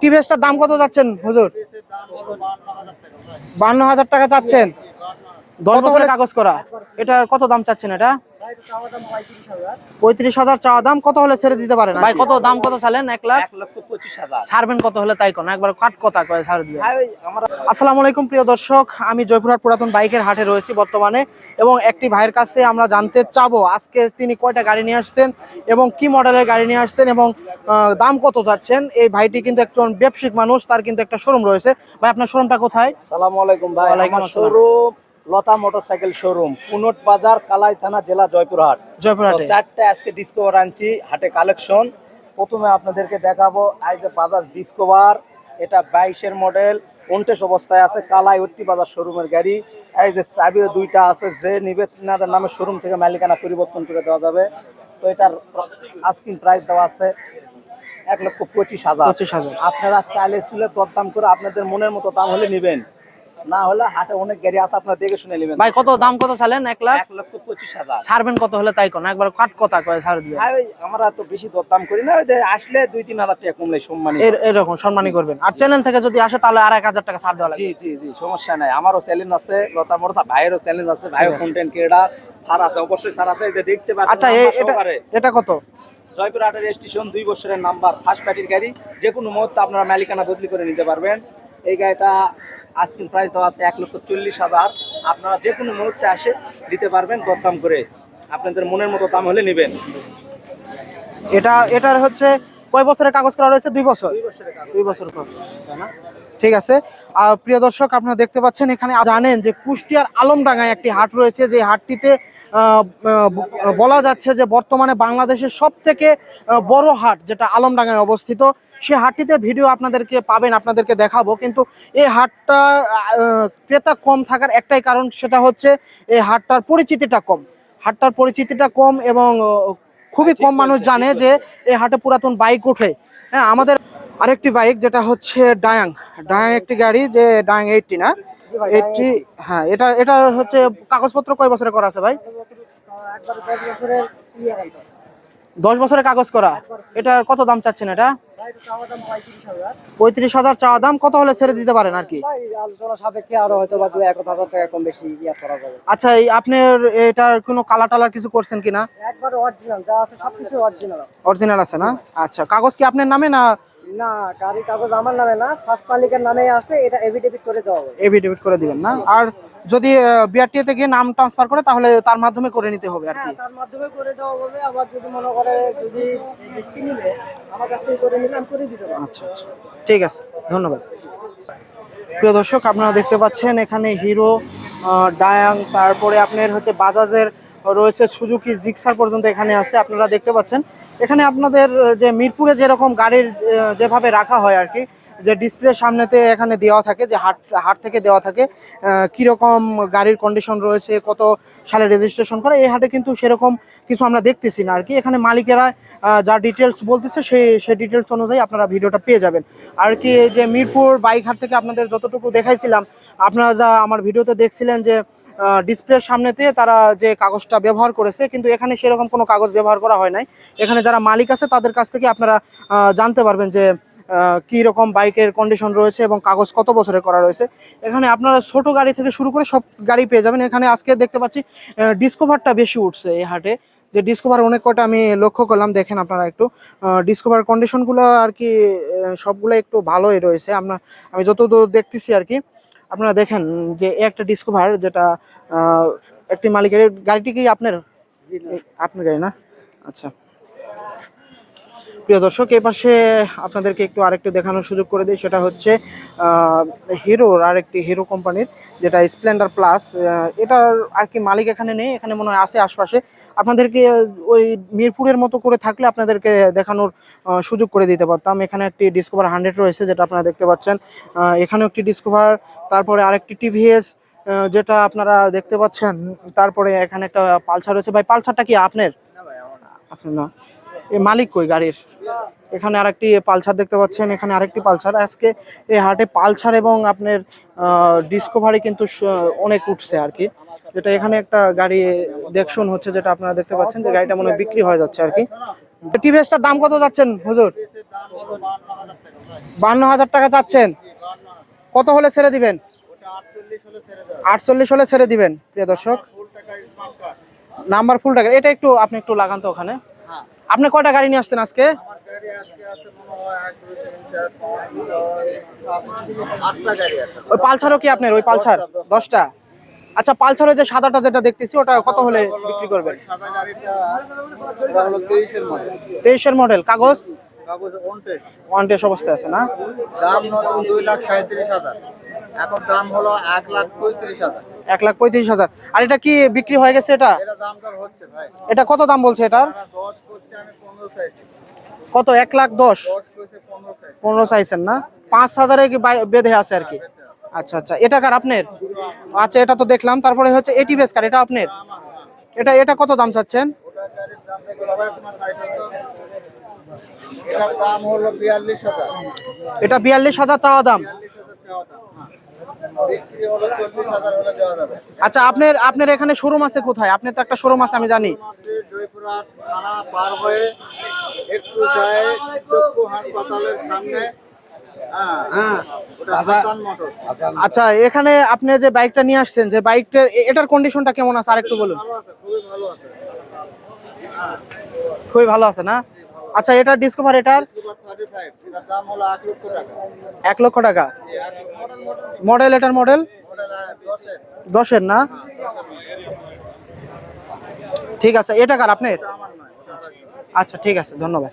টিভিএসটার দাম কত যাচ্ছেন হুজুর? বান্ন হাজার টাকা চাচ্ছেন। দশ বছরের কাগজ করা। এটা কত দাম চাচ্ছেন এটা? পঁয়ত্রিশ হাজার চাওয়া দাম কত হলে ছেড়ে দিতে পারেন? ভাই কত দাম কত চালেন? এক লাখ? ছাড়বেন কত হলে তাই কোন? একবার কাট কথা কয়ে ছাড় দিবেন। আসসালামু আলাইকুম প্রিয় দর্শক। আমি জয়পুরহাট পুরাতন বাইকের হাটে রয়েছি বর্তমানে এবং একটি ভাইয়ের কাছে আমরা জানতে চাবো আজকে তিনি কয়টা গাড়ি নিয়ে আসছেন এবং কি মডেলের গাড়ি নিয়ে আসছেন এবং দাম কত যাচ্ছেন? এই ভাইটি কিন্তু একজন ব্যবসায়িক মানুষ তার কিন্তু একটা শোরুম রয়েছে। ভাই আপনার শোরুমটা কোথায়? সালাম আলাইকুম ভাই। ওয়ালাইকুম আমার আসসালাম। Showroom Lata motorcycle showroom Punot Bazar Kalai থানা জেলা জয়পুরহাট। জয়পুরহাটে। চারটে আজকে ডিসকভার আনছি হাটে কালেকশন প্রথমে আপনাদেরকে দেখাবো আই যে বাজাজ ডিসকভার এটা বাইশের মডেল উনটেশ অবস্থায় আছে কালাই উত্তি বাজার শোরুমের গাড়ি। এই যে চাবিও দুইটা আছে যে নিবে তিনাদের নামে শোরুম থেকে মালিকানা পরিবর্তন করে দেওয়া যাবে। তো এটার আস্কিং প্রাইস দেওয়া আছে এক লক্ষ পঁচিশ হাজার। পঁচিশ হাজার। আপনারা চাইলে চুলে দরদাম করে আপনাদের মনের মতো দাম হলে নেবেন। না হলে হাটে অনেক গাড়ি আছে আপনারা দেখে শুনে নেবেন। ভাই কত দাম কত চালেন? এক লাখ? এক লক্ষ পঁচিশ হাজার। ছাড়বেন কত হলে তাই কোন? একবার কাট কথা কয়ে ছাড় দিবেন। আমরা তো বেশি দরদাম করি না আসলে দুই তিন হাজার টাকা কমলে সম্মানী এর এরকম সম্মানই করবেন। আর চ্যানেল থেকে যদি আসে তাহলে আর এক হাজার টাকা ছাড় দেওয়া জি জি জি সমস্যা নাই। আমারও চ্যালেঞ্জ আছে লতা মোর ভাইয়েরও চ্যালেঞ্জ আছে ভাইও আছে। কন্টেন্ট ক্রিয়েটার স্যার আছে অবশ্যই আছে যে দেখতে পাচ্ছেন আচ্ছা এটা এটা কত? জয়পুর হাটের স্টেশন দুই বছরের নাম্বার ফার্স্ট পার্টির গাড়ি। যে কোনো মুহূর্তে আপনারা মালিকানা বদলি করে নিতে পারবেন। এই গাড়িটা আজকের প্রাইস দেওয়া আছে এক লক্ষ চল্লিশ হাজার। আপনারা যে কোনো মুহূর্তে আসে দিতে পারবেন দরদাম করে। আপনাদের মনের মতো দাম হলে নেবেন। এটা এটার হচ্ছে কয় বছরের কাগজ করা রয়েছে? দুই বছর। দুই বছরের কাগজ। দুই বছর পর? ঠিক আছে। আর প্রিয় দর্শক আপনারা দেখতে পাচ্ছেন এখানে জানেন যে কুষ্টিয়ার আলমডাঙ্গায় একটি হাট রয়েছে। যে হাটটিতে বলা যাচ্ছে যে বর্তমানে বাংলাদেশের সব থেকে বড় হাট যেটা আলমডাঙ্গায় অবস্থিত সে হাটটিতে ভিডিও আপনাদেরকে পাবেন আপনাদেরকে দেখাবো। কিন্তু এই হাটটা ক্রেতা কম থাকার একটাই কারণ সেটা হচ্ছে এই হাটটার পরিচিতিটা কম। হাটটার পরিচিতিটা কম এবং খুবই কম মানুষ জানে যে এই হাটে পুরাতন বাইক ওঠে। হ্যাঁ আমাদের আরেকটি বাইক যেটা হচ্ছে ডায়াং ডায়াং একটি গাড়ি যে ডায়াং এইটটি না? এইটটি হ্যাঁ এটা এটা হচ্ছে কাগজপত্র কয় বছরে করা আছে ভাই? দশ বছরের কাগজ করা। এটার কত দাম চাচ্ছেন এটা? পঁয়ত্রিশ হাজার। চাওয়া দাম কত হলে ছেড়ে দিতে পারেন আর কি? আলোচনা সাপেক্ষে আরও হয়তো বা দু এক হাজার টাকা কম বেশি ইয়া করা যাবে। আচ্ছা এই আপনার এটার কোনো কালার টালার কিছু করছেন কিনা? একবার অরিজিনাল যা আছে সবকিছু অরিজিনাল আছে। অরিজিনাল আছে না? আচ্ছা কাগজ কি আপনার নামে না না গাড়ি কাগজ আমার নামে না ফার্স্ট মালিকের নামে আছে এটা এভিডেভিট করে দেওয়া হবে। এভিডেভিট করে দিবেন না? আর যদি বিআরটিএ থেকে নাম ট্রান্সফার করে তাহলে তার মাধ্যমে করে নিতে হবে আর কি। হ্যাঁ তার মাধ্যমে করে দেওয়া হবে আবার যদি মনে করে যদি ব্যক্তি নিবে আমার কাছ থেকে করে নিলে আমি করে দিতে পারব। আচ্ছা আচ্ছা। ঠিক আছে ধন্যবাদ। প্রিয় দর্শক আপনারা দেখতে পাচ্ছেন এখানে হিরো ডায়াং তারপরে আপনার হচ্ছে বাজাজের রয়েছে সুজুকি জিক্সার পর্যন্ত এখানে আছে, আপনারা দেখতে পাচ্ছেন। এখানে আপনাদের যে মিরপুরে যেরকম গাড়ির যেভাবে রাখা হয় আর কি, যে ডিসপ্লে সামনেতে এখানে দেওয়া থাকে, যে হাট হাট থেকে দেওয়া থাকে কীরকম গাড়ির কন্ডিশন রয়েছে, কত সালে রেজিস্ট্রেশন করে, এই হাটে কিন্তু সেরকম কিছু আমরা দেখতেছি না আর কি। এখানে মালিকেরা যা ডিটেলস বলতেছে সেই সেই ডিটেলস অনুযায়ী আপনারা ভিডিওটা পেয়ে যাবেন। আর কি যে মিরপুর বাইক হাট থেকে আপনাদের যতটুকু দেখাইছিলাম, আপনারা যা আমার ভিডিওতে দেখছিলেন যে ডিসপ্লের সামনেতে তারা যে কাগজটা ব্যবহার করেছে, কিন্তু এখানে সেরকম কোনো কাগজ ব্যবহার করা হয় নাই। এখানে যারা মালিক আছে, তাদের কাছ থেকে আপনারা জানতে পারবেন যে কি রকম বাইকের কন্ডিশন রয়েছে এবং কাগজ কত বছরের করা রয়েছে। এখানে আপনারা ছোট গাড়ি থেকে শুরু করে সব গাড়ি পেয়ে যাবেন। এখানে আজকে দেখতে পাচ্ছি ডিসকভারটা বেশি উঠছে এই হাটে। যে ডিসকভার অনেক কয়টা আমি লক্ষ্য করলাম, দেখেন আপনারা একটু। ডিসকভার কন্ডিশনগুলো আর কি সবগুলো একটু ভালোই রয়েছে। আমরা, আমি যতদূর দেখতেছি আর কি আপনারা দেখেন যে একটা ডিসকভার যেটা একটি মালিকের গাড়িটি কি আপনার? আপনার গাড়ি না? আচ্ছা। প্রিয় দর্শক এই পাশে আপনাদেরকে একটু আরেকটু দেখানোর সুযোগ করে দিই সেটা হচ্ছে হিরোর আরেকটি হিরো কোম্পানির যেটা স্প্লেন্ডার প্লাস এটার আর কি মালিক এখানে নেই এখানে মনে হয় আছে আশপাশে। আপনাদেরকে ওই মিরপুরের মতো করে থাকলে আপনাদেরকে দেখানোর সুযোগ করে দিতে পারতাম। এখানে একটি ডিসকভার হান্ড্রেড রয়েছে যেটা আপনারা দেখতে পাচ্ছেন। এখানেও একটি ডিসকভার তারপরে আরেকটি টিভিএস যেটা আপনারা দেখতে পাচ্ছেন। তারপরে এখানে একটা পালসার রয়েছে। ভাই পালসারটা কি আপনার? আপনার না। এই মালিক কই গাড়ির? এখানে আরেকটি পালসার দেখতে পাচ্ছেন, এখানে আরেকটি পালসার। আজকে এই হাটে পালসার এবং আপনার ডিসকোভারি কিন্তু অনেক উঠছে আর কি। যেটা এখানে একটা গাড়ি দেখশুন হচ্ছে, যেটা আপনারা দেখতে পাচ্ছেন যে গাড়িটা মনে বিক্রি হয়ে যাচ্ছে আর কি। টিভিএসটার দাম কত যাচ্ছেন, হুজুর? বান্ন হাজার টাকা চাচ্ছেন। কত হলে ছেড়ে দিবেন? আটচল্লিশ হলে ছেড়ে দিবেন। প্রিয় দর্শক, নাম্বার ফুল টাকা এটা একটু, আপনি একটু লাগান তো ওখানে। আপনি কয়টা গাড়ি নিয়ে আসছেন আজকে? ওই পালসারও কি আপনার ওই পালসার দশটা আচ্ছা পালসারের যে সাদাটা যেটা দেখতেছি ওটা কত হলে বিক্রি করবেন? তেইশের মডেল কাগজ? ওয়ান অবস্থায় আছে না? দাম নতুন দুই লাখ সাঁত্রিশ হাজার। এখন দাম হলো এক লাখ পঁয়ত্রিশ হাজার। এক লাখ পঁয়ত্রিশ হাজার। আর এটা কি বিক্রি হয়ে গেছে এটা? এটা কত দাম বলছে এটার? কত এক লাখ দশ? পনেরো চাইছি। চাইছেন না? পাঁচ হাজারে কি বেঁধে আছে আর কি? আচ্ছা আচ্ছা। এটা কার আপনার? আচ্ছা এটা তো দেখলাম। তারপরে হচ্ছে এটি বেস কার? এটা আপনার? এটা এটা কত দাম চাচ্ছেন? এটা বিয়াল্লিশ হাজার চাওয়া দাম। আচ্ছা আপনার আপনার এখানে শোরুম আছে কোথায়? আপনার তো একটা শোরুম আছে আমি জানি। জয়পুরহাট থানা পার হয়ে একটু যায় চক্ষু হাসপাতালের সামনে। হ্যাঁ মোটরস। আচ্ছা এখানে আপনি যে বাইকটা নিয়ে আসছেন যে বাইকটার এ- এটার কন্ডিশনটা কেমন আছে? আরেকটু বলুন। ভালো আছে খুবই ভালো আছে। খুবই ভালো আছে না? আচ্ছা এটা ডিসকভার এটার? এক লক্ষ টাকা। মডেল এটার মডেল? দশের না? ঠিক আছে, এটা কার, আপনার? আচ্ছা ঠিক আছে, ধন্যবাদ।